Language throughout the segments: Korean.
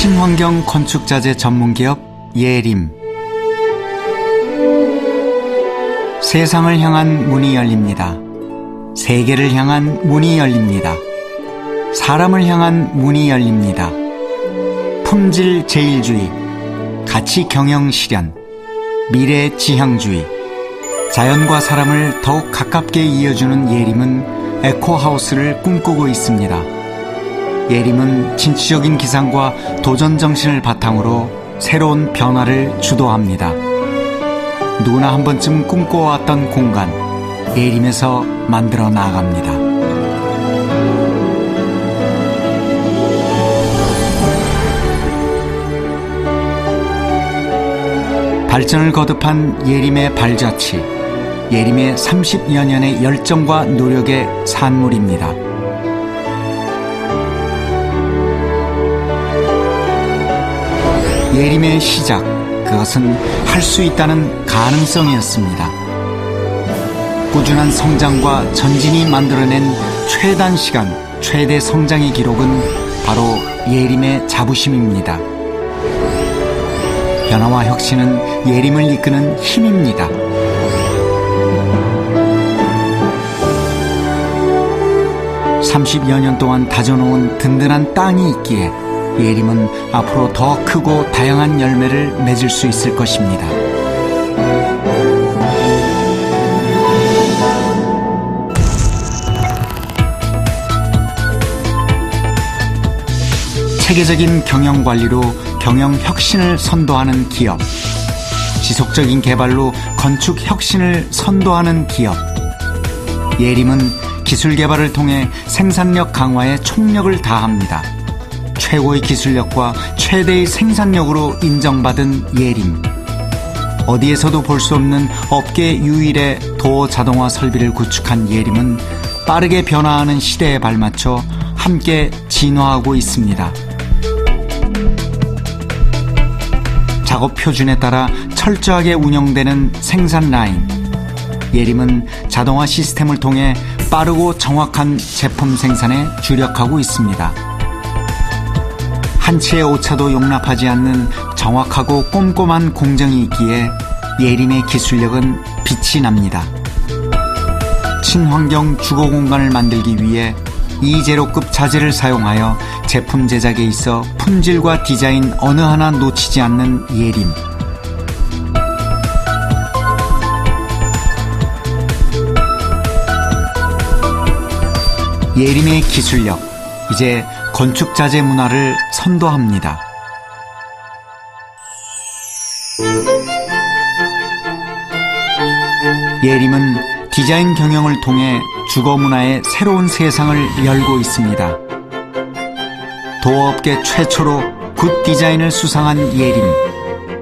친환경 건축자재 전문기업 예림 세상을 향한 문이 열립니다. 세계를 향한 문이 열립니다. 사람을 향한 문이 열립니다. 품질 제일주의, 가치 경영 실현, 미래 지향주의, 자연과 사람을 더욱 가깝게 이어주는 예림은 에코하우스를 꿈꾸고 있습니다. 예림은 진취적인 기상과 도전 정신을 바탕으로 새로운 변화를 주도합니다. 누구나 한 번쯤 꿈꿔왔던 공간, 예림에서 만들어 나아갑니다. 발전을 거듭한 예림의 발자취, 예림의 30여 년의 열정과 노력의 산물입니다. 예림의 시작, 그것은 할 수 있다는 가능성이었습니다. 꾸준한 성장과 전진이 만들어낸 최단 시간, 최대 성장의 기록은 바로 예림의 자부심입니다. 변화와 혁신은 예림을 이끄는 힘입니다. (30여 년) 동안 다져놓은 든든한 땅이 있기에 예림은 앞으로 더 크고 다양한 열매를 맺을 수 있을 것입니다. 체계적인 경영 관리로 경영 혁신을 선도하는 기업. 지속적인 개발로 건축 혁신을 선도하는 기업. 예림은 기술 개발을 통해 생산력 강화에 총력을 다합니다. 최고의 기술력과 최대의 생산력으로 인정받은 예림. 어디에서도 볼 수 없는 업계 유일의 도어 자동화 설비를 구축한 예림은 빠르게 변화하는 시대에 발맞춰 함께 진화하고 있습니다. 작업 표준에 따라 철저하게 운영되는 생산 라인. 예림은 자동화 시스템을 통해 빠르고 정확한 제품 생산에 주력하고 있습니다. 한 치의 오차도 용납하지 않는 정확하고 꼼꼼한 공정이 있기에 예림의 기술력은 빛이 납니다. 친환경 주거 공간을 만들기 위해 이제로급 자재를 사용하여 제품 제작에 있어 품질과 디자인 어느 하나 놓치지 않는 예림. 예림의 기술력, 이제 건축 자재 문화를 선도합니다. 예림은 디자인 경영을 통해 주거 문화의 새로운 세상을 열고 있습니다. 도어업계 최초로 굿 디자인을 수상한 예림.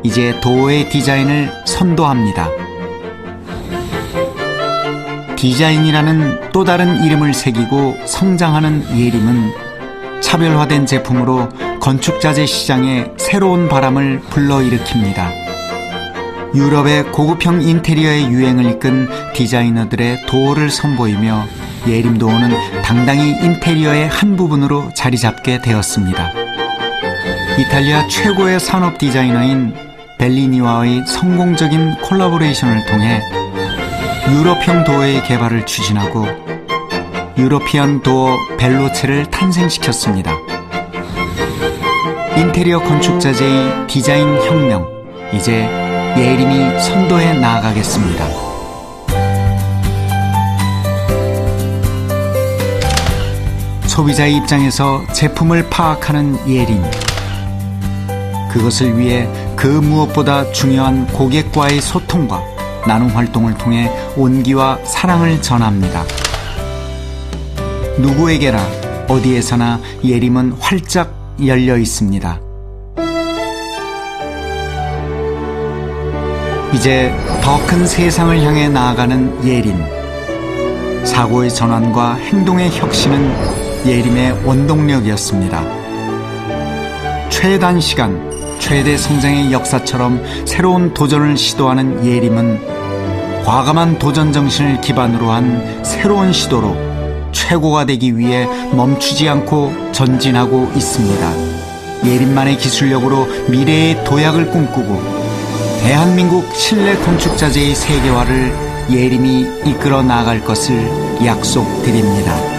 이제 도어의 디자인을 선도합니다. 디자인이라는 또 다른 이름을 새기고 성장하는 예림은 차별화된 제품으로 건축자재 시장에 새로운 바람을 불러일으킵니다. 유럽의 고급형 인테리어의 유행을 이끈 디자이너들의 도어를 선보이며 예림도어는 당당히 인테리어의 한 부분으로 자리 잡게 되었습니다. 이탈리아 최고의 산업 디자이너인 벨리니와의 성공적인 콜라보레이션을 통해 유럽형 도어의 개발을 추진하고 유로피안 도어 벨로체를 탄생시켰습니다. 인테리어 건축자재의 디자인 혁명, 이제 예림이 선도해 나아가겠습니다. 소비자의 입장에서 제품을 파악하는 예림. 그것을 위해 그 무엇보다 중요한 고객과의 소통과 나눔 활동을 통해 온기와 사랑을 전합니다. 누구에게나 어디에서나 예림은 활짝 열려 있습니다. 이제 더 큰 세상을 향해 나아가는 예림. 사고의 전환과 행동의 혁신은 예림의 원동력이었습니다. 최단 시간, 최대 성장의 역사처럼 새로운 도전을 시도하는 예림은 과감한 도전 정신을 기반으로 한 새로운 시도로 최고가 되기 위해 멈추지 않고 전진하고 있습니다. 예림만의 기술력으로 미래의 도약을 꿈꾸고 대한민국 실내 건축 자재의 세계화를 예림이 이끌어 나갈 것을 약속드립니다.